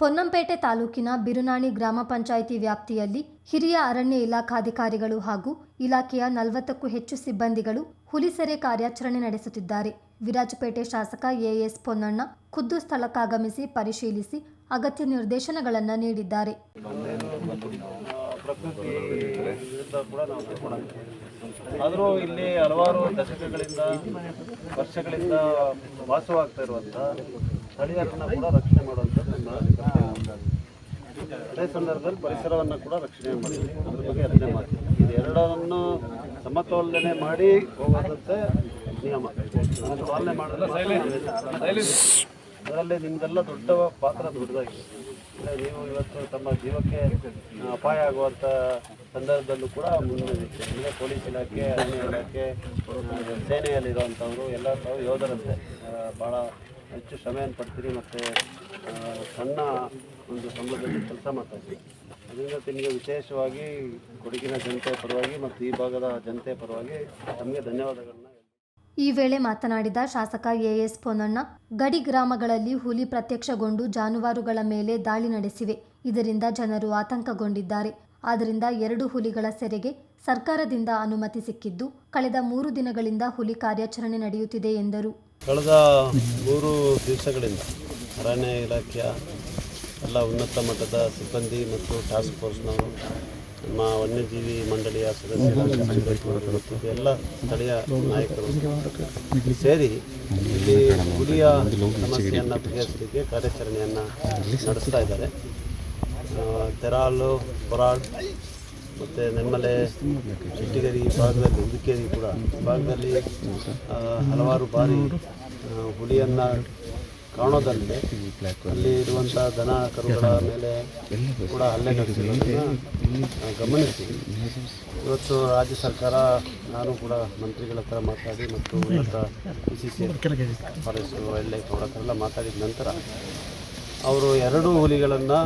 ಪೊನ್ನಂಪೇಟೆ ತಾಲೂಕಿನ ಬಿರುನಾಣಿ ಗ್ರಾಮ ಪಂಚಾಯಿತಿ ವ್ಯಾಪ್ತಿಯಲ್ಲಿ ಹಿರಿಯ ಅರಣ್ಯ ಇಲಾಖಾಧಿಕಾರಿಗಳು ಹಾಗೂ ಇಲಾಖೆಯ ನಲವತ್ತಕ್ಕೂ ಹೆಚ್ಚು ಸಿಬ್ಬಂದಿಗಳು ಹುಲಿಸೆರೆ ಕಾರ್ಯಾಚರಣೆ ನಡೆಸುತ್ತಿದ್ದಾರೆ. ವಿರಾಜಪೇಟೆ ಶಾಸಕ ಎಎಸ್ ಪೊನ್ನಣ್ಣ ಖುದ್ದು ಸ್ಥಳಕ್ಕಾಗಮಿಸಿ ಪರಿಶೀಲಿಸಿ ಅಗತ್ಯ ನಿರ್ದೇಶನಗಳನ್ನು ನೀಡಿದ್ದಾರೆ. ಆದರೂ ಇಲ್ಲಿ ಹಲವಾರು ದಶಕಗಳಿಂದ, ವರ್ಷಗಳಿಂದ ವಾಸವಾಗ್ತಾ ಇರುವಂಥ ಸ್ಥಳೀಯರನ್ನು ಕೂಡ ರಕ್ಷಣೆ ಮಾಡುವಂಥದ್ದು. ಅದೇ ಸಂದರ್ಭದಲ್ಲಿ ಪರಿಸರವನ್ನು ಕೂಡ ರಕ್ಷಣೆ ಮಾಡ್ತೀವಿ ಅದ್ರ ಬಗ್ಗೆ ರಚನೆ ಮಾಡ್ತೀವಿ ಇದು ಎರಡನ್ನು ಸಮತೋಲನೆ ಮಾಡಿ ಹೋಗೋದಂತೆ ನಿಯಮ. ಸಮತೋಲನೆ ಮಾಡಿದ್ರೆ ಅದರಲ್ಲಿ ನಿಮ್ದೆಲ್ಲ ದೊಡ್ಡ ಪಾತ್ರ ದೊಡ್ಡದಾಗಿದೆ. ನೀವು ಇವತ್ತು ತಮ್ಮ ಜೀವಕ್ಕೆ ಅಪಾಯ ಆಗುವಂಥ ಸಂದರ್ಭದಲ್ಲೂ ಕೂಡ ಮುಂದೆ ಅಂದರೆ ಪೊಲೀಸ್ ಇಲಾಖೆ, ಅರಣ್ಯ ಇಲಾಖೆ ಸೇನೆಯಲ್ಲಿರುವಂಥವ್ರು, ಎಲ್ಲ ಯೋಧರಂತೆ. ಭಾಳ ಹೆಚ್ಚು ಶ್ರಮೆಯನ್ನು ಪಡ್ತೀರಿ ಮತ್ತು ಸಣ್ಣ ಒಂದು ಸಮುದ್ರದಲ್ಲಿ ಕೆಲಸ ಮಾಡ್ತಾ ಇದ್ದೀವಿ ಅದರಿಂದ ನಿಮಗೆ ವಿಶೇಷವಾಗಿ ಕೊಡಗಿನ ಜನತೆ ಪರವಾಗಿ ಮತ್ತು ಈ ಭಾಗದ ಜನತೆ ಪರವಾಗಿ ನಮಗೆ ಧನ್ಯವಾದಗಳನ್ನ ಈ ವೇಳೆ ಮಾತನಾಡಿದ ಶಾಸಕ ಎಎಸ್ ಪೊನ್ನಣ್ಣ, ಗಡಿ ಗ್ರಾಮಗಳಲ್ಲಿ ಹುಲಿ ಪ್ರತ್ಯಕ್ಷಗೊಂಡು ಜಾನುವಾರುಗಳ ಮೇಲೆ ದಾಳಿ ನಡೆಸಿವೆ. ಇದರಿಂದ ಜನರು ಆತಂಕಗೊಂಡಿದ್ದಾರೆ. ಆದ್ದರಿಂದ ಎರಡು ಹುಲಿಗಳ ಸೆರೆಗೆ ಸರ್ಕಾರದಿಂದ ಅನುಮತಿ ಸಿಕ್ಕಿದ್ದು, ಕಳೆದ ಮೂರು ದಿನಗಳಿಂದ ಹುಲಿ ಕಾರ್ಯಾಚರಣೆ ನಡೆಯುತ್ತಿದೆ ಎಂದರು. ಕಳೆದ ಮೂರು ದಿವಸಗಳಿಂದ ಅರಣ್ಯ ಇಲಾಖೆಯ ಎಲ್ಲ ಉನ್ನತ ಮಟ್ಟದ ಸಿಬ್ಬಂದಿ ಮತ್ತು ಟಾಸ್ಕ್ ಫೋರ್ಸ್ನವರು ನಮ್ಮ ವನ್ಯಜೀವಿ ಮಂಡಳಿಯ ಸದಸ್ಯರು ಮತ್ತು ಎಲ್ಲ ಸ್ಥಳೀಯ ನಾಯಕರು ಸೇರಿ ಇಲ್ಲಿ ಹುಲಿಯ ಸಮಸ್ಯೆಯನ್ನು ಬಗೆಹರಿಸಲಿಕ್ಕೆ ಕಾರ್ಯಾಚರಣೆಯನ್ನು ನಡೆಸ್ತಾ ಇದ್ದಾರೆ. ತೆರಾಲು ಕೊರಾಡ್ ಮತ್ತು ನೆಮ್ಮಲೆ ಚಿಟ್ಟಿಗೇರಿ ಭಾಗದಲ್ಲಿ ಉದಿಕೇರಿ ಕೂಡ ಭಾಗದಲ್ಲಿ ಹಲವಾರು ಬಾರಿ ಹುಲಿಯನ್ನು ಕಾಣೋದಲ್ಲದೆ ಅಲ್ಲಿ ಇರುವಂಥ ದನ ಕರುಗಳ ಮೇಲೆ ಕೂಡ ಹಲ್ಲೆ ನಡೆಸಿರೋದನ್ನು ಗಮನಿಸಿ. ಇವತ್ತು ರಾಜ್ಯ ಸರ್ಕಾರ, ನಾನು ಕೂಡ ಮಂತ್ರಿಗಳ ಹತ್ರ ಮಾತಾಡಿ ಮತ್ತು P C C forest wildlife ಅವರ ಹತ್ರ ಎಲ್ಲ ಮಾತಾಡಿದ ನಂತರ ಅವರು ಎರಡು ಹುಲಿಗಳನ್ನು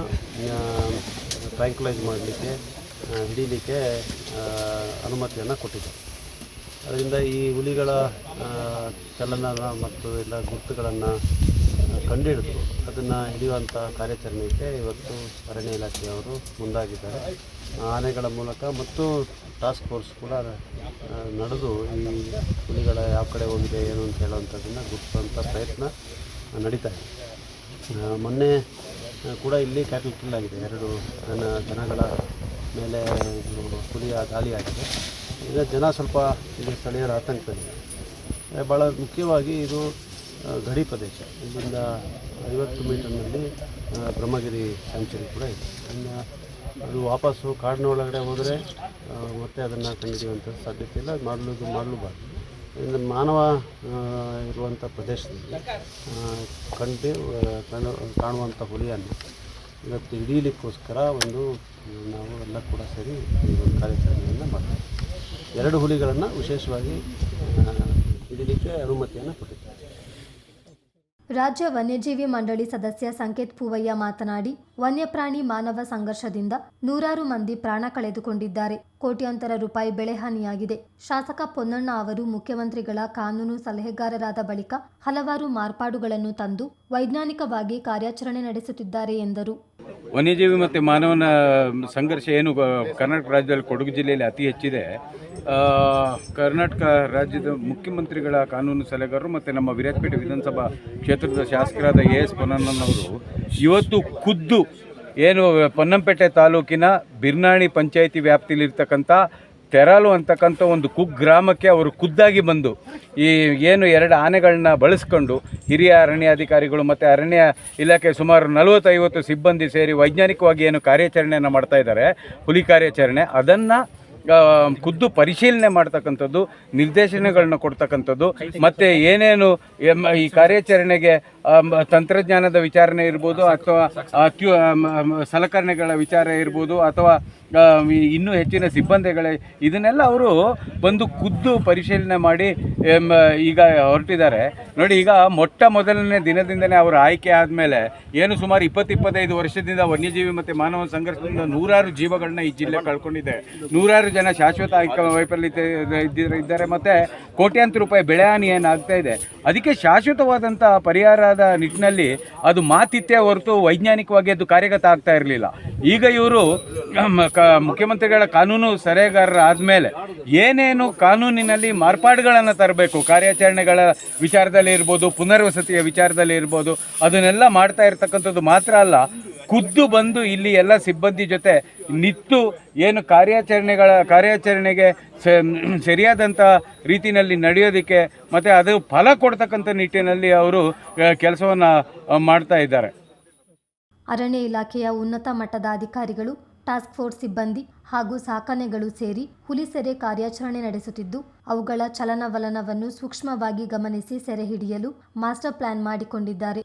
ಟ್ರ್ಯಾಂಕ್ಲೈಸ್ ಮಾಡಲಿಕ್ಕೆ ಹಿಡೀಲಿಕ್ಕೆ ಅನುಮತಿಯನ್ನು ಕೊಟ್ಟಿದ್ದಾರೆ. ಅದರಿಂದ ಈ ಹುಲಿಗಳ ಚಲನ ಮತ್ತು ಎಲ್ಲ ಗುರುತುಗಳನ್ನು ಕಂಡುಹಿಡಿದು ಅದನ್ನು ಹಿಡಿಯುವಂಥ ಕಾರ್ಯಾಚರಣೆಗೆ ಇವತ್ತು ಅರಣ್ಯ ಇಲಾಖೆಯವರು ಮುಂದಾಗಿದ್ದಾರೆ. ಆನೆಗಳ ಮೂಲಕ ಮತ್ತು ಟಾಸ್ಕ್ ಫೋರ್ಸ್ ಕೂಡ ನಡೆದು ಈ ಹುಲಿಗಳ ಯಾವ ಕಡೆ ಹೋಗಿದೆ, ಏನು ಅಂತ ಹೇಳುವಂಥದ್ದನ್ನು ಗುರುತಿಸುವಂಥ ಪ್ರಯತ್ನ ನಡೀತಾ ಇದೆ. ಮೊನ್ನೆ ಕೂಡ ಇಲ್ಲಿ ಕ್ಯಾಟಲ್ ಕಿಲ್ ಆಗಿದೆ. ಎರಡು ನನ್ನ ದನಗಳ ಮೇಲೆ ಇದು ಹುಲಿಯ ದಾಳಿ ಆಗಿದೆ. ಈಗ ಜನ ಸ್ವಲ್ಪ ಇಲ್ಲಿ ಸ್ಥಳೀಯರ ಇದೆ ಭಾಳ ಮುಖ್ಯವಾಗಿ ಇದು ಗಡಿ ಪ್ರದೇಶ. ಇಲ್ಲಿಂದ ಐವತ್ತು ಮೀಟರ್ನಲ್ಲಿ ಬ್ರಹ್ಮಗಿರಿ ಸ್ಯಾಂಚುರಿ ಕೂಡ ಇದೆ. ಇನ್ನು ಅದು ವಾಪಸ್ಸು ಕಾಡಿನ ಒಳಗಡೆ ಹೋದರೆ ಮತ್ತೆ ಅದನ್ನು ಕಂಡುಹಿಡಿಯುವಂಥ ಸಾಧ್ಯತೆ ಇಲ್ಲ. ಮಾಡಲು ಮಾಡಲೂಬಾರ್ದು ಇನ್ನು ಮಾನವ ಇರುವಂಥ ಪ್ರದೇಶದಲ್ಲಿ ಕಂಡು ಕಾಣುವಂಥ ಹುಲಿಯನ್ನು ಇವತ್ತು ಹಿಡೀಲಿಕ್ಕೋಸ್ಕರ ಒಂದು, ನಾವು ಎಲ್ಲ ಕೂಡ ಸೇರಿ ಈ ಒಂದು ಕಾರ್ಯಾಚರಣೆಯನ್ನು ಮಾಡ್ತೀವಿ. ಎರಡು ಹುಲಿಗಳನ್ನು ವಿಶೇಷವಾಗಿ ಹಿಡೀಲಿಕ್ಕೆ ಅನುಮತಿಯನ್ನು ಕೊಟ್ಟಿದ್ದಾರೆ. ರಾಜ್ಯ ವನ್ಯಜೀವಿ ಮಂಡಳಿ ಸದಸ್ಯ ಸಂಕೇತ್ ಪೂವಯ್ಯ ಮಾತನಾಡಿ, ವನ್ಯಪ್ರಾಣಿ ಮಾನವ ಸಂಘರ್ಷದಿಂದ ನೂರಾರು ಮಂದಿ ಪ್ರಾಣ ಕಳೆದುಕೊಂಡಿದ್ದಾರೆ. ಕೋಟ್ಯಾಂತರ ರೂಪಾಯಿ ಬೆಳೆಹಾನಿಯಾಗಿದೆ ಶಾಸಕ ಪೊನ್ನಣ್ಣ ಅವರು ಮುಖ್ಯಮಂತ್ರಿಗಳ ಕಾನೂನು ಸಲಹೆಗಾರರಾದ ಬಳಿಕ ಹಲವಾರು ಮಾರ್ಪಾಡುಗಳನ್ನು ತಂದು ವೈಜ್ಞಾನಿಕವಾಗಿ ಕಾರ್ಯಾಚರಣೆ ನಡೆಸುತ್ತಿದ್ದಾರೆ ಎಂದರು. ವನ್ಯಜೀವಿ ಮತ್ತು ಮಾನವನ ಸಂಘರ್ಷ ಏನು ಕರ್ನಾಟಕ ರಾಜ್ಯದಲ್ಲಿ ಕೊಡಗು ಜಿಲ್ಲೆಯಲ್ಲಿ ಅತಿ ಹೆಚ್ಚಿದೆ. ಕರ್ನಾಟಕ ರಾಜ್ಯದ ಮುಖ್ಯಮಂತ್ರಿಗಳ ಕಾನೂನು ಸಲಹೆಗಾರರು ಮತ್ತು ನಮ್ಮ ವಿರಾಜಪೇಟೆ ವಿಧಾನಸಭಾ ಕ್ಷೇತ್ರದ ಶಾಸಕರಾದ ಎ ಎಸ್ ಪೊನ್ನಣ್ಣನವರು ಇವತ್ತು ಖುದ್ದು ಏನು, ಪೊನ್ನಂಪೇಟೆ ತಾಲೂಕಿನ ಬಿರ್ನಾಣಿ ಪಂಚಾಯಿತಿ ವ್ಯಾಪ್ತಿಯಲ್ಲಿರ್ತಕ್ಕಂಥ ತೆರಾಲು ಅಂತಕ್ಕಂಥ ಒಂದು ಕುಗ್ ಗ್ರಾಮಕ್ಕೆ ಅವರು ಖುದ್ದಾಗಿ ಬಂದು ಈ ಏನು ಎರಡು ಆನೆಗಳನ್ನ ಬಳಸ್ಕೊಂಡು ಹಿರಿಯ ಅರಣ್ಯಾಧಿಕಾರಿಗಳು ಮತ್ತು ಅರಣ್ಯ ಇಲಾಖೆ ಸುಮಾರು ನಲವತ್ತೈವತ್ತು ಸಿಬ್ಬಂದಿ ಸೇರಿ ವೈಜ್ಞಾನಿಕವಾಗಿ ಏನು ಕಾರ್ಯಾಚರಣೆಯನ್ನು ಮಾಡ್ತಾ ಇದ್ದಾರೆ, ಹುಲಿ ಕಾರ್ಯಾಚರಣೆ, ಅದನ್ನು ಖುದ್ದು ಪರಿಶೀಲನೆ ಮಾಡ್ತಕ್ಕಂಥದ್ದು, ನಿರ್ದೇಶನಗಳನ್ನ ಕೊಡ್ತಕ್ಕಂಥದ್ದು, ಮತ್ತು ಏನೇನು ಈ ಕಾರ್ಯಾಚರಣೆಗೆ ತಂತ್ರಜ್ಞಾನದ ವಿಚಾರಣೆ ಇರ್ಬೋದು ಅಥವಾ ಸಲಕರಣೆಗಳ ವಿಚಾರ ಇರ್ಬೋದು ಅಥವಾ ಇನ್ನೂ ಹೆಚ್ಚಿನ ಸಿಬ್ಬಂದಿಗಳೇ, ಇದನ್ನೆಲ್ಲ ಅವರು ಬಂದು ಖುದ್ದು ಪರಿಶೀಲನೆ ಮಾಡಿ ಈಗ ಹೊರಟಿದ್ದಾರೆ. ನೋಡಿ, ಈಗ ಮೊಟ್ಟ ಮೊದಲನೇ ದಿನದಿಂದನೇ ಅವರು ಆಯ್ಕೆ ಆದಮೇಲೆ ಏನು ಸುಮಾರು ಇಪ್ಪತ್ತು ಇಪ್ಪತ್ತೈದು ವರ್ಷದಿಂದ ವನ್ಯಜೀವಿ ಮತ್ತು ಮಾನವ ಸಂಘರ್ಷದಿಂದ ನೂರಾರು ಜೀವಗಳನ್ನ ಈ ಜಿಲ್ಲೆ ಕಳ್ಕೊಂಡಿದೆ. ನೂರಾರು ಜನ ಶಾಶ್ವತ ಇದ್ದಿರ- ಇದ್ದಾರೆ ಮತ್ತು ಕೋಟ್ಯಾಂತರ ರೂಪಾಯಿ ಬೆಳೆ ಹಾನಿ ಏನಾಗ್ತಾ ಇದೆ. ಅದಕ್ಕೆ ಶಾಶ್ವತವಾದಂಥ ಪರಿಹಾರದ ನಿಟ್ಟಿನಲ್ಲಿ ಅದು ಮಾತಿತ್ತೇ ಹೊರತು ವೈಜ್ಞಾನಿಕವಾಗಿ ಅದು ಕಾರ್ಯಗತ ಆಗ್ತಾ ಇರಲಿಲ್ಲ. ಈಗ ಇವರು ಮುಖ್ಯಮಂತ್ರಿಗಳ ಕಾನೂನು ಸಲಹೆಗಾರರ ಆದಮೇಲೆ ಏನೇನು ಕಾನೂನಿನಲ್ಲಿ ಮಾರ್ಪಾಡುಗಳನ್ನು ತರಬೇಕು, ಕಾರ್ಯಾಚರಣೆಗಳ ವಿಚಾರದಲ್ಲಿ ಇರ್ಬೋದು, ಪುನರ್ವಸತಿಯ ವಿಚಾರದಲ್ಲಿ ಇರ್ಬೋದು, ಅದನ್ನೆಲ್ಲ ಮಾಡ್ತಾ ಇರ್ತಕ್ಕಂಥದ್ದು ಮಾತ್ರ ಅಲ್ಲ, ಖುದ್ದು ಬಂದು ಇಲ್ಲಿ ಎಲ್ಲ ಸಿಬ್ಬಂದಿ ಜೊತೆ ನಿತ್ತು ಏನು ಕಾರ್ಯಾಚರಣೆಗಳ, ಕಾರ್ಯಾಚರಣೆಗೆ ಸರಿಯಾದಂಥ ರೀತಿಯಲ್ಲಿ ನಡೆಯೋದಕ್ಕೆ, ಮತ್ತು ಅದು ಫಲ ಕೊಡ್ತಕ್ಕಂಥ ನಿಟ್ಟಿನಲ್ಲಿ ಅವರು ಕೆಲಸವನ್ನು ಮಾಡ್ತಾ ಇದ್ದಾರೆ. ಅರಣ್ಯ ಇಲಾಖೆಯ ಉನ್ನತ ಮಟ್ಟದ ಅಧಿಕಾರಿಗಳು, ಟಾಸ್ಕ್ ಫೋರ್ಸ್ ಸಿಬ್ಬಂದಿ ಹಾಗೂ ಸಾಕಾನೆಗಳು ಸೇರಿ ಹುಲಿ ಸೆರೆ ಕಾರ್ಯಾಚರಣೆ ನಡೆಸುತ್ತಿದ್ದು, ಅವುಗಳ ಚಲನವಲನವನ್ನು ಸೂಕ್ಷ್ಮವಾಗಿ ಗಮನಿಸಿ ಸೆರೆ ಹಿಡಿಯಲು ಮಾಸ್ಟರ್ ಪ್ಲಾನ್ ಮಾಡಿಕೊಂಡಿದ್ದಾರೆ.